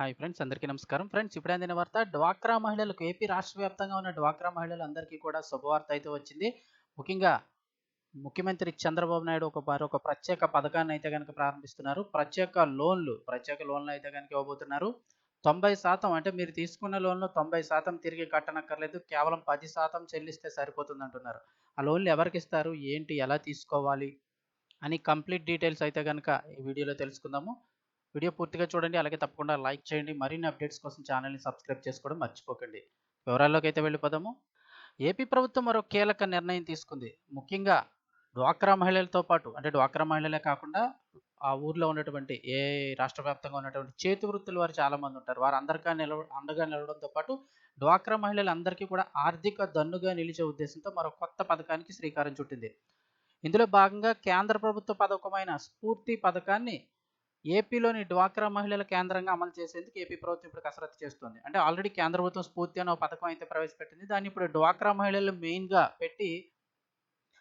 Hi friends అందరికీ నమస్కారం. Friends ఇప్పుడు అందిన వార్త డ్వాక్రా మహిళలకు ఏపీ రాష్ట్ర వ్యాప్తంగా ఉన్న డ్వాక్రా మహిళలందరికీ కూడా శుభవార్త అయితే వచ్చింది. ముఖ్యంగా ముఖ్యమంత్రి చంద్రబాబు నాయుడు ఒక ఒక ప్రత్యేక పథకాన్ని అయితే కనుక ప్రారంభిస్తున్నారు. ప్రత్యేక లోన్లు ప్రత్యేక లోన్లు అయితే కనుక ఇవ్వబోతున్నారు. తొంభై శాతం అంటే మీరు తీసుకున్న లోన్లో తొంభై శాతం తిరిగి కట్టనక్కర్లేదు కేవలం పది శాతం చెల్లిస్తే సరిపోతుంది అంటున్నారు ఆ లోన్లు ఎవరికి ఇస్తారు? ఏంటి? ఎలా తీసుకోవాలి? అని కంప్లీట్ డీటెయిల్స్ అయితే కనుక ఈ వీడియోలో తెలుసుకుందాము. వీడియో పూర్తిగా చూడండి. అలాగే తప్పకుండా లైక్ చేయండి. మరిన్ని అప్డేట్స్ కోసం ఛానల్ని సబ్స్క్రైబ్ చేసుకోవడం మర్చిపోకండి. వివరాల్లోకి అయితే వెళ్ళిపోదాము. ఏపీ ప్రభుత్వం మరో కీలక నిర్ణయం తీసుకుంది. ముఖ్యంగా డ్వాక్రా మహిళలతో పాటు అంటే డ్వాక్రా మహిళలే కాకుండా ఆ ఊర్లో ఉన్నటువంటి ఏ రాష్ట్ర వ్యాప్తంగా ఉన్నటువంటి చేతి వృత్తులు వారు చాలామంది ఉంటారు. వారు అందరికీ నిలవ అండగా నిలవడంతో పాటు డ్వాక్రా మహిళలందరికీ కూడా ఆర్థిక దన్నుగా నిలిచే ఉద్దేశంతో మరో కొత్త పథకానికి శ్రీకారం చుట్టింది. ఇందులో భాగంగా కేంద్ర ప్రభుత్వ పథకమైన స్ఫూర్తి పథకాన్ని ఏపీలోని డ్వాక్రా మహిళల కేంద్రంగా అమలు చేసేందుకు ఏపీ ప్రభుత్వం ఇప్పుడు కసరత్తు చేస్తుంది. అంటే ఆల్రెడీ కేంద్ర ప్రభుత్వం స్ఫూర్తి అనే పథకం అయితే ప్రవేశపెట్టింది. దాన్ని ఇప్పుడు డ్వాక్రా మహిళలు మెయిన్గా పెట్టి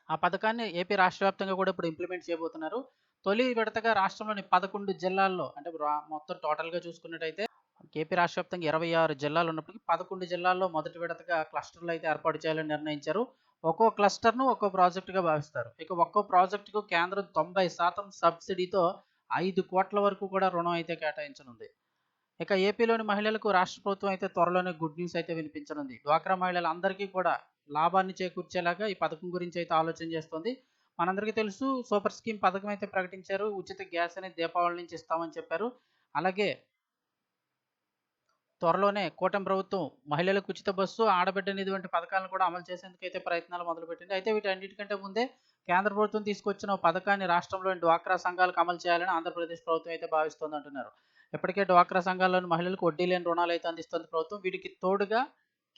ఆ పథకాన్ని ఏపీ రాష్ట్ర వ్యాప్తంగా కూడా ఇప్పుడు ఇంప్లిమెంట్ చేయబోతున్నారు. తొలి విడతగా రాష్ట్రంలోని పదకొండు జిల్లాల్లో అంటే మొత్తం టోటల్గా చూసుకున్నట్టయితే ఏపీ రాష్ట్ర వ్యాప్తంగా ఇరవై ఆరు జిల్లాలు ఉన్నప్పటికీ పదకొండు జిల్లాల్లో మొదటి విడతగా క్లస్టర్లు అయితే ఏర్పాటు చేయాలని నిర్ణయించారు. ఒక్కో క్లస్టర్ను ఒక్కో ప్రాజెక్టుగా భావిస్తారు. ఇక ఒక్కో ప్రాజెక్టుకు కేంద్రం తొంభై శాతం సబ్సిడీతో ఐదు కోట్ల వరకు కూడా రుణం అయితే కేటాయించనుంది. ఇక ఏపీలోని మహిళలకు రాష్ట్ర ప్రభుత్వం అయితే త్వరలోనే గుడ్ న్యూస్ అయితే వినిపించనుంది. డ్వాక్రా మహిళలందరికీ కూడా లాభాన్ని చేకూర్చేలాగా ఈ పథకం గురించి అయితే ఆలోచన చేస్తుంది. మనందరికీ తెలుసు సూపర్ స్కీమ్ పథకం అయితే ప్రకటించారు. ఉచిత గ్యాస్ అనేది దీపావళి నుంచి ఇస్తామని చెప్పారు. అలాగే త్వరలోనే కూటమి ప్రభుత్వం మహిళలకు ఉచిత బస్సు ఆడబిడ్డ నిధి వంటి పథకాలను కూడా అమలు చేసేందుకు అయితే ప్రయత్నాలు మొదలుపెట్టింది. అయితే వీటన్నిటికంటే ముందే కేంద్ర ప్రభుత్వం తీసుకొచ్చిన పథకాన్ని రాష్ట్రంలోని డ్వాక్రా సంఘాలకు అమలు చేయాలని ఆంధ్రప్రదేశ్ ప్రభుత్వం అయితే భావిస్తోంది అంటున్నారు. ఇప్పటికే డ్వాక్రా సంఘాల్లోని మహిళలకు వడ్డీ లేని రుణాలు అయితే అందిస్తుంది ప్రభుత్వం. వీటికి తోడుగా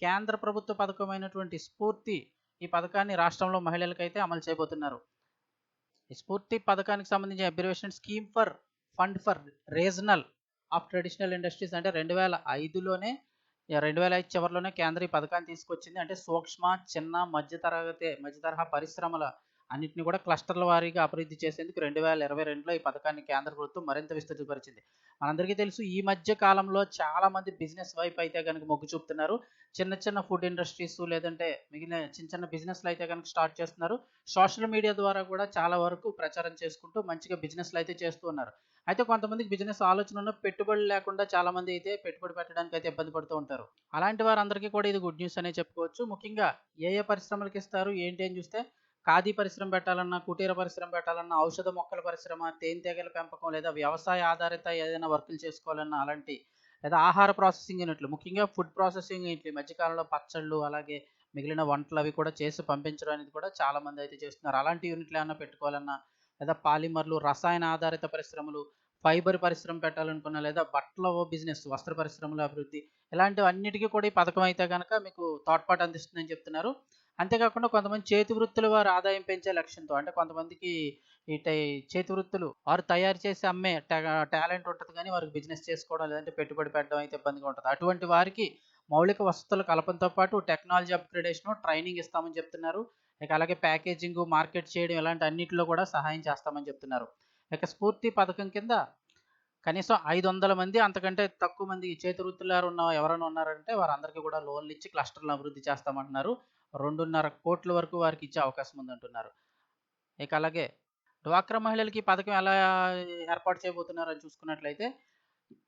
కేంద్ర ప్రభుత్వ పథకమైనటువంటి స్ఫూర్తి ఈ పథకాన్ని రాష్ట్రంలో మహిళలకైతే అమలు చేయబోతున్నారు. ఈ స్ఫూర్తి పథకానికి సంబంధించిన abbreviation scheme for fund for regional of traditional industries అంటే రెండు వేల ఐదులోనే రెండు వేల ఐదు చివరిలోనే కేంద్ర ఈ పథకాన్ని తీసుకొచ్చింది. అంటే సూక్ష్మ చిన్న మధ్య తరగతి మధ్య తరహా పరిశ్రమల అన్నింటిని కూడా క్లస్టర్ల వారీగా అభివృద్ధి చేసేందుకు రెండు వేల ఇరవై రెండులో ఈ పథకాన్ని కేంద్ర ప్రభుత్వం మరింత విస్తృతపరిచింది. మనందరికీ తెలుసు ఈ మధ్య కాలంలో చాలా మంది బిజినెస్ వైపు అయితే కనుక మొగ్గు చూపుతున్నారు. చిన్న చిన్న ఫుడ్ ఇండస్ట్రీస్ లేదంటే మిగిలిన చిన్న చిన్న బిజినెస్లు అయితే కనుక స్టార్ట్ చేస్తున్నారు. సోషల్ మీడియా ద్వారా కూడా చాలా వరకు ప్రచారం చేసుకుంటూ మంచిగా బిజినెస్లు అయితే చేస్తూ ఉన్నారు. అయితే కొంతమందికి బిజినెస్ ఆలోచన ఉన్న పెట్టుబడి లేకుండా చాలా మంది అయితే పెట్టుబడి పెట్టడానికి అయితే ఇబ్బంది పడుతూ ఉంటారు. అలాంటి వారందరికీ కూడా ఇది గుడ్ న్యూస్ అనే చెప్పుకోవచ్చు. ముఖ్యంగా ఏ ఏ పరిశ్రమలకు ఇస్తారు ఏంటి అని చూస్తే ఖాదీ పరిశ్రమ పెట్టాలన్నా కుటీర పరిశ్రమ పెట్టాలన్నా ఔషధ మొక్కల పరిశ్రమ తేనెటీగల పెంపకం లేదా వ్యవసాయ ఆధారిత ఏదైనా వర్కులు చేసుకోవాలన్నా అలాంటి లేదా ఆహార ప్రాసెసింగ్ యూనిట్లు ముఖ్యంగా ఫుడ్ ప్రాసెసింగ్ యూనిట్లు మధ్యకాలంలో పచ్చళ్ళు అలాగే మిగిలిన వంటలు అవి కూడా చేసి పంపించడం అనేది కూడా చాలామంది అయితే చేస్తున్నారు. అలాంటి యూనిట్లు ఏమైనా పెట్టుకోవాలన్నా లేదా పాలిమర్లు రసాయన ఆధారిత పరిశ్రమలు ఫైబర్ పరిశ్రమ పెట్టాలనుకున్నా లేదా బట్టల బిజినెస్ వస్త్ర పరిశ్రమల అభివృద్ధి ఇలాంటివన్నిటికీ కూడా ఈ పథకం అయితే కనుక మీకు తోడ్పాటు అందిస్తుందని చెప్తున్నారు. అంతేకాకుండా కొంతమంది చేతి వృత్తులు వారు ఆదాయం పెంచే లక్ష్యంతో అంటే కొంతమందికి ఈ చేతి వృత్తులు వారు తయారు చేసి అమ్మే టాలెంట్ ఉంటుంది కానీ వారికి బిజినెస్ చేసుకోవడం లేదంటే పెట్టుబడి పెట్టడం అయితే ఇబ్బందిగా ఉంటుంది. అటువంటి వారికి మౌలిక వసతుల కలపంతో పాటు టెక్నాలజీ అప్గ్రేడేషన్ ట్రైనింగ్ ఇస్తామని చెప్తున్నారు. ఇక అలాగే ప్యాకేజింగ్ మార్కెట్ చేయడం ఇలాంటి అన్నింటిలో కూడా సహాయం చేస్తామని చెప్తున్నారు. ఇక స్ఫూర్తి పథకం కింద కనీసం ఐదు వందల మంది అంతకంటే తక్కువ మంది చేతి వృత్తుల ఉన్న ఎవరైనా ఉన్నారంటే వారందరికీ కూడా లోన్లు ఇచ్చి క్లస్టర్లను అభివృద్ధి చేస్తామంటున్నారు. రెండున్నర కోట్ల వరకు వారికి ఇచ్చే అవకాశం ఉందంటున్నారు. ఇక అలాగే డ్వాక్రా మహిళలకి పథకం ఎలా ఏర్పాటు చేయబోతున్నారని చూసుకున్నట్లయితే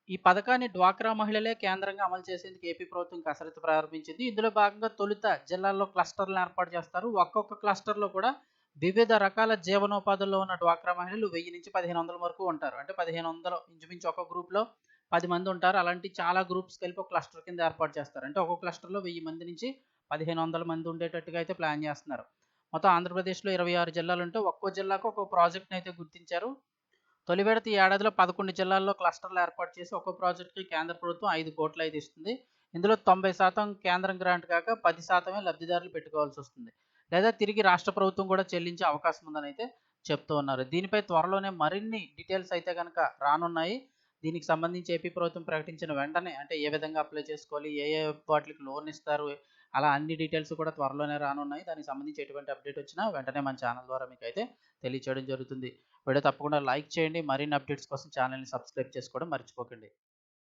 ఈ పథకాన్ని డ్వాక్రా మహిళలే కేంద్రంగా అమలు చేసేందుకు ఏపీ ప్రభుత్వం కసరత్తు ప్రారంభించింది. ఇందులో భాగంగా తొలుత జిల్లాల్లో క్లస్టర్లను ఏర్పాటు చేస్తారు. ఒక్కొక్క క్లస్టర్లో కూడా వివిధ రకాల జీవనోపాధుల్లో ఉన్న డ్వాక్రా మహిళలు వెయ్యి నుంచి పదిహేను వందల వరకు ఉంటారు. అంటే పదిహేను వందలు ఇంచుమించు ఒక గ్రూప్లో పది మంది ఉంటారు. అలాంటి చాలా గ్రూప్స్ కలిపి ఒక క్లస్టర్ కింద ఏర్పాటు చేస్తారు. అంటే ఒక్కొక్క క్లస్టర్లో వెయ్యి మంది నుంచి పదిహేను వందల మంది ఉండేటట్టుగా అయితే ప్లాన్ చేస్తున్నారు. మొత్తం ఆంధ్రప్రదేశ్లో ఇరవై ఆరు జిల్లాలు ఉంటే ఒక్కో జిల్లాకు ఒక్కో ప్రాజెక్ట్ని అయితే గుర్తించారు. తొలి విడత ఈ ఏడాదిలో పదకొండు జిల్లాల్లో క్లస్టర్లు ఏర్పాటు చేసి ఒక్కో ప్రాజెక్టుకి కేంద్ర ప్రభుత్వం ఐదు కోట్లు అయితే ఇస్తుంది. ఇందులో తొంభై శాతం కేంద్రం గ్రాంట్ కాక పది శాతమే లబ్ధిదారులు పెట్టుకోవాల్సి వస్తుంది. లేదా తిరిగి రాష్ట్ర ప్రభుత్వం కూడా చెల్లించే అవకాశం ఉందని అయితే చెప్తూ ఉన్నారు. దీనిపై త్వరలోనే మరిన్ని డీటెయిల్స్ అయితే కనుక రానున్నాయి. దీనికి సంబంధించి ఏపీ ప్రభుత్వం ప్రకటించిన వెంటనే అంటే ఏ విధంగా అప్లై చేసుకోవాలి ఏ ఏ వాటికి లోన్ ఇస్తారు అలా అన్ని డీటెయిల్స్ కూడా త్వరలోనే రానున్నాయి. దానికి సంబంధించి ఎటువంటి అప్డేట్ వచ్చినా వెంటనే మన ఛానల్ ద్వారా మీకు అయితే తెలియచేయడం జరుగుతుంది. వీడియో తప్పకుండా లైక్ చేయండి. మరిన్ని అప్డేట్స్ కోసం ఛానల్ని సబ్స్క్రైబ్ చేసుకోవడం మర్చిపోకండి.